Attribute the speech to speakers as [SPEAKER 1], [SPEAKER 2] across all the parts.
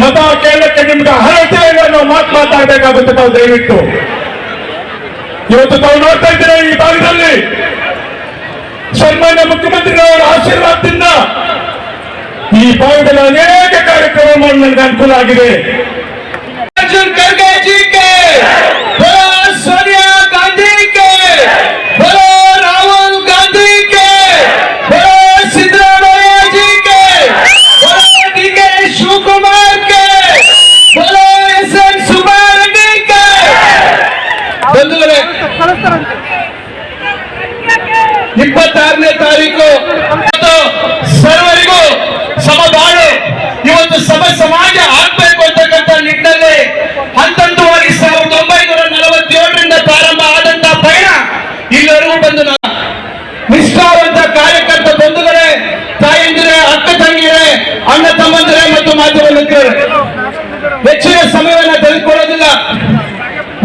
[SPEAKER 1] ಮತ ಕೇಳಕ್ಕೆ ನಿಮ್ಗೆ ಅರ್ಹತೆ ಇಲ್ಲ ನಾವು ಮಾತು ಮಾತಾಡಬೇಕಾಗುತ್ತೆ ತಾವು ದಯವಿಟ್ಟು. ಇವತ್ತು ತಾವು ನೋಡ್ತಾ ಇದ್ದೀರಾ ಈ ಭಾಗದಲ್ಲಿ? ಸನ್ಮಾನ್ಯ ಮುಖ್ಯಮಂತ್ರಿಗಳವರ ಆಶೀರ್ವಾದದಿಂದ ಈ ಭಾಗದಲ್ಲಿ ಅನೇಕ ಕಾರ್ಯಕ್ರಮ ನನಗೆ ಅನುಕೂಲ ಆಗಿದೆ. ಇಪ್ಪತ್ತಾರನೇ ತಾರೀಕು ಮತ್ತು ಸರ್ವರಿಗೂ ಸಮಬಾಳು ಇವತ್ತು ಸಮ ಸಮಾಜ ಆಗ್ಬೇಕು ಅಂತಕ್ಕಂಥ ನಿಟ್ಟಿನಲ್ಲಿ ಹಂತಂತವಾಗಿ ಸಾವಿರದ ಒಂಬೈನೂರ ನಲವತ್ತೇಳರಿಂದ ಪ್ರಾರಂಭ ಆದಂತಹ ಪಯಣ ಇಲ್ಲಿವರೆಗೂ ಬಂದು ನಿಷ್ಠಾವಂತ ಕಾರ್ಯಕರ್ತ ಬಂಧುಗಳೇ, ತಾಯಂದಿರೇ, ಅಕ್ಕ ತಂಗಿಯರೇ ಅಣ್ಣ ತಮ್ಮಂದಿರೇ ಮತ್ತು ಮಾಧ್ಯಮ ಮಿತ್ರರೇ, ಹೆಚ್ಚಿನ ಸಮಯವನ್ನು ತೆಗೆದುಕೊಳ್ಳೋದಿಲ್ಲ.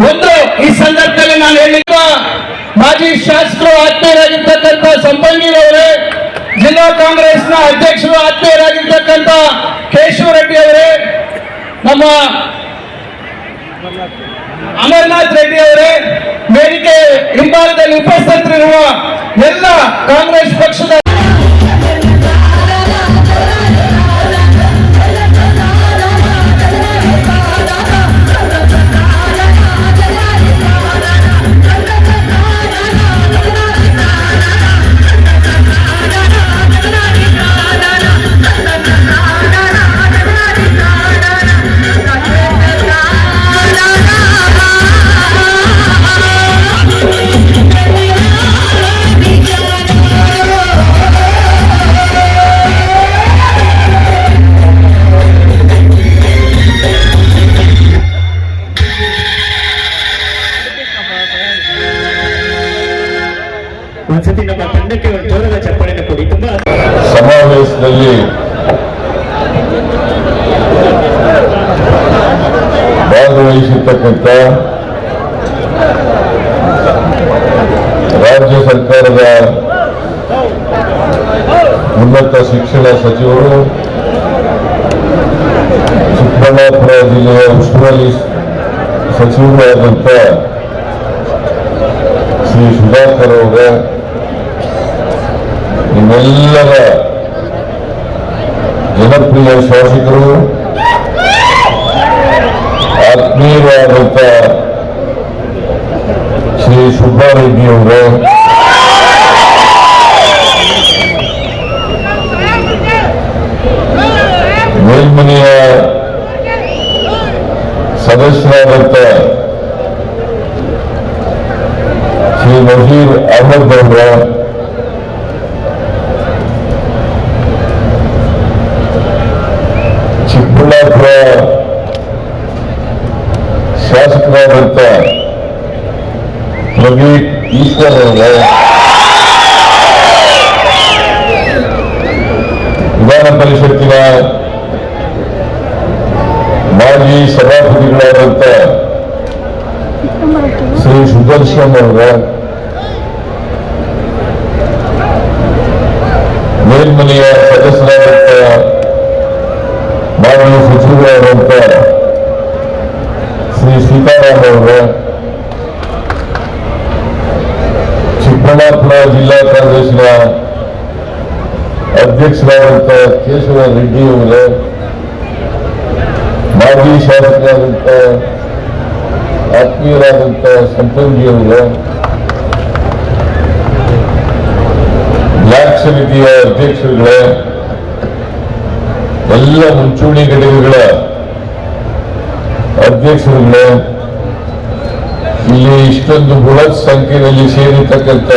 [SPEAKER 1] ಒಂದು ಈ ಮಾಜಿ ಶಾಸಕರು ಆತ್ಮೀಯರಾಗಿರ್ತಕ್ಕಂಥ ಸಂಪಂಗಿರವರೇ ಜಿಲ್ಲಾ ಕಾಂಗ್ರೆಸ್ನ ಅಧ್ಯಕ್ಷರು ಆತ್ಮೀಯರಾಗಿರ್ತಕ್ಕಂಥ ಕೇಶವ ರೆಡ್ಡಿ ಅವರೇ, ನಮ್ಮ ಅಮರ್ನಾಥ್ ರೆಡ್ಡಿ ಅವರೇ, ವೇದಿಕೆ ಹಿಂಭಾಗದಲ್ಲಿ ಉಪಸ್ಥಿತರಿರುವ ಎಲ್ಲ ಕಾಂಗ್ರೆಸ್ ಪಕ್ಷದ
[SPEAKER 2] ಒಂದ್ಸತಿ ನಮ್ಮ ತಂಡಕ್ಕೆ ಒಂದು ಜೋರದ ಚಪ್ಪಾಳೆನ ಕೊಡಿ ತುಂಬಾ
[SPEAKER 3] ಸಮಾವೇಶದಲ್ಲಿ ಭಾಗವಹಿಸಿರ್ತಕ್ಕಂಥ ರಾಜ್ಯ ಸರ್ಕಾರದ ಉನ್ನತ ಶಿಕ್ಷಣ ಸಚಿವರು ಚಿಕ್ಕಬಳ್ಳಾಪುರ ಜಿಲ್ಲೆಯ ಉಸ್ತುವಾರಿ ಸಚಿವರು ಆದಂಥ ಶ್ರೀ ಸುಧಾಕರ್ ಅವರ ನಿಮ್ಮೆಲ್ಲರ ಜನಪ್ರಿಯ ಶಾಸಕರು ಆತ್ಮೀಯರಾದಂಥ ಶ್ರೀ ಸುಬ್ಬಾರೆಡ್ಡಿ ಅವರು ಮೇಲ್ಮನೆಯ ಸದಸ್ಯರಾದಂಥ ಶ್ರೀ ನಜೀರ್ ಅಹಮದ್ ಅವರ ಈಶ್ವರ್ ಅವರ ವಿಧಾನ ಪರಿಷತ್ತಿನ ಮಾಜಿ ಸಭಾಪತಿಗಳಾದಂಥ ಶ್ರೀ ಸುದರ್ಶನ್ ಅವರ ಮೇಲ್ಮನೆಯ ಸದಸ್ಯರಾದಂಥ ಮಾಜಿ ಸಚಿವರಾದಂಥ ಶ್ರೀ ಸೀತಾರಾಮ್ ಅವರ ಜಿಲ್ಲಾ ಕಾಂಗ್ರೆಸ್ನ ಅಧ್ಯಕ್ಷರಾದಂಥ ಕೇಶವ ರೆಡ್ಡಿ ಅವರ, ಮಾಜಿ ಶಾಸಕರಾದಂಥ ಆತ್ಮೀಯರಾದಂಥ ಸಂಪಂಗಿ ಅವರ, ಬ್ಲಾಕ್ ಸಮಿತಿಯ ಅಧ್ಯಕ್ಷರುಗಳೇ, ಎಲ್ಲ ಮುಂಚೂಣಿ ಘಟಕಗಳ ಅಧ್ಯಕ್ಷರುಗಳೇ, ಇಲ್ಲಿ ಇಷ್ಟೊಂದು ಬೃಹತ್ ಸಂಖ್ಯೆಯಲ್ಲಿ ಸೇರಿರ್ತಕ್ಕಂಥ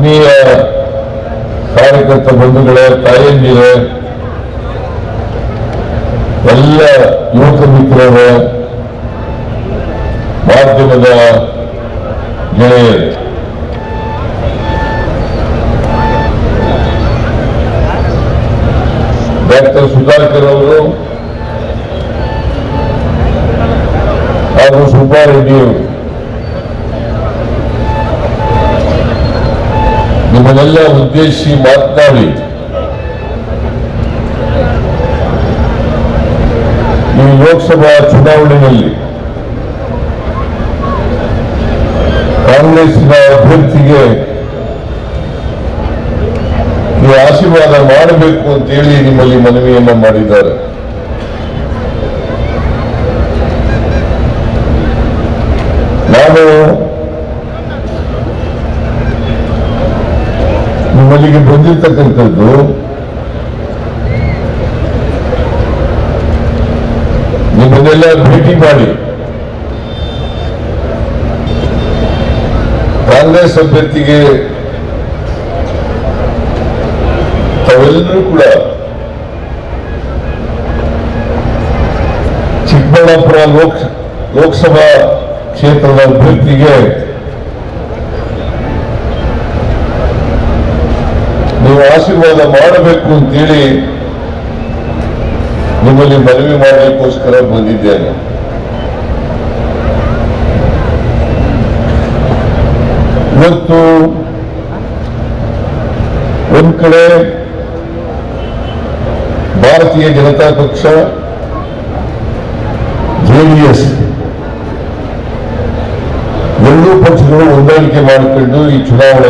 [SPEAKER 3] ಆತ್ಮೀಯ ಕಾರ್ಯಕರ್ತ ಬಂಧುಗಳೇ ತಾಯಂದಿರೇ ಎಲ್ಲ ಯುವಕ ಮಿತ್ರರೇ ಮಾಧ್ಯಮದ ಗೆಳೆಯರು ಡಾಕ್ಟರ್ ಸುಧಾಕರ್ ಅವರು ಹಾಗೂ ಸುಬ್ಬಾರೆಡ್ಡಿ ನಿಮ್ಮನ್ನೆಲ್ಲ ಉದ್ದೇಶಿ ಮಾತನಾಡಿ. ಈ ಲೋಕಸಭಾ ಚುನಾವಣೆಯಲ್ಲಿ ಕಾಂಗ್ರೆಸ್ನ ಅಭ್ಯರ್ಥಿಗೆ ನೀವು ಆಶೀರ್ವಾದ ಮಾಡಬೇಕು ಅಂತೇಳಿ ನಿಮ್ಮಲ್ಲಿ ಮನವಿಯನ್ನು ಮಾಡಿದ್ದಾರೆ. ನಾನು ನಿಮ್ಮಲ್ಲಿಗೆ ಬಂದಿರ್ತಕ್ಕಂಥದ್ದು ನಿಮ್ಮನ್ನೆಲ್ಲ ಭೇಟಿ ಮಾಡಿ. ಕಾಂಗ್ರೆಸ್ ಅಭ್ಯರ್ಥಿಗೆ ತಾವೆಲ್ಲರೂ ಕೂಡ ಚಿಕ್ಕಬಳ್ಳಾಪುರ ಲೋಕ್ ಲೋಕಸಭಾ ಕ್ಷೇತ್ರದ ಅಭ್ಯರ್ಥಿಗೆ ಆಶೀರ್ವಾದ ಮಾಡಬೇಕು ಅಂತೇಳಿ ನಿಮ್ಮಲ್ಲಿ ಮನವಿ ಮಾಡಲಿಕ್ಕೋಸ್ಕರ ಬಂದಿದ್ದೇನೆ. ಇವತ್ತು ಒಂದ್ ಕಡೆ ಭಾರತೀಯ ಜನತಾ ಪಕ್ಷ ಜೆಡಿಎಸ್ ಎರಡೂ ಪಕ್ಷಗಳು ಹೊಂದಾಣಿಕೆ ಮಾಡಿಕೊಂಡು ಈ ಚುನಾವಣೆ